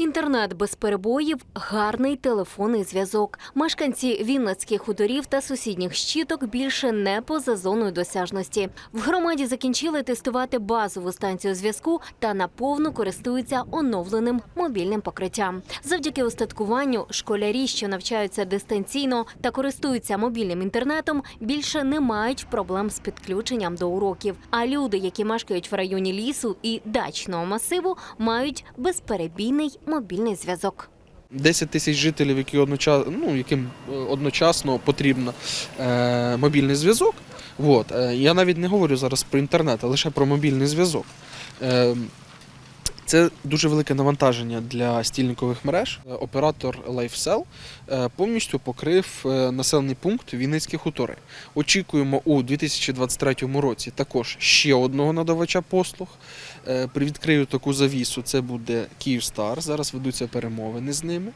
Інтернет без перебоїв, гарний телефонний зв'язок. Мешканці Вінницьких хуторів та сусідніх щіток більше не поза зоною досяжності. В громаді закінчили тестувати базову станцію зв'язку та наповну користуються оновленим мобільним покриттям. Завдяки устаткуванню школярі, що навчаються дистанційно та користуються мобільним інтернетом, більше не мають проблем з підключенням до уроків. А люди, які мешкають в районі лісу і дачного масиву, мають безперебійний мобільний зв'язок. 10 тисяч жителів, які одночасно, ну, яким е, одночасно потрібен е, мобільний зв'язок. Е, я навіть не говорю зараз про інтернет, а лише про мобільний зв'язок. Е, це дуже велике навантаження для стільникових мереж. Е, Оператор LifeCell е, повністю покрив е, населений пункт Вінницькі хутори. Очікуємо у 2023 році також ще одного надавача послуг. При Привідкрию таку завісу. Це буде Київстар. Зараз ведуться перемовини з ними.